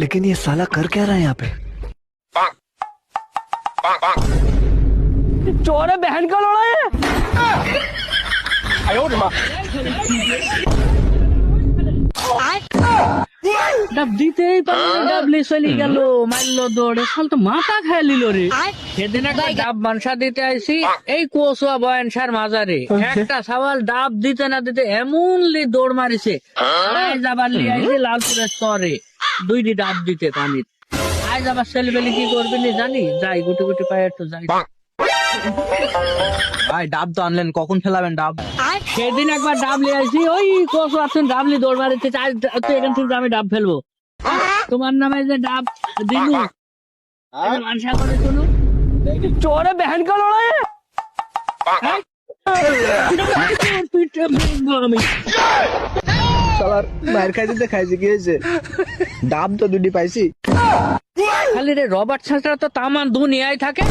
लेकिन ये साला कर क्या रहा है यहाँ पे चोरे बहन का लड़ा है ডাব দিতেই পারলো না, ডাবলি চলে গেল মারলো দৌড়ে শাল তো মাথা খাই লিল রে সেদিন একটা ডাব মানসা দিতে আইসি এই কোসুয়া বয়ানসার মাজারে একটা সওয়াল ডাব দিতে না দিতে এমন লি দৌড় মারিছে আজ আবার লি আইসি লালপুরের স্তরে দুইটি ডাব দিতে পানির আজ আবার ছেলেবেলে কি করবি নি জানি যাই গুটি গুটি পায়ে একটু যাই ভাই ডাব তো আনলেন কখন ফেলাবেন ডাব সেদিন একবার ডাব নিয়ে আসি ওই কসু আছেন ডাব নিয়ে দৌড় মারিতে চাই তুই এখান থেকে আমি ডাব ফেলব তোমার নামে যে ডাব দিলু মানসা করে শুনু চোরে বেহেন কা লড়াই হ্যাঁ? আমি সবার মায়ের খাইতে তো খাইছে, কি হয়েছে? ডাব তো দুটি পাইছি। খালি রে রবার্ট ছাড়া তো তামান দুনিয়ায় থাকে।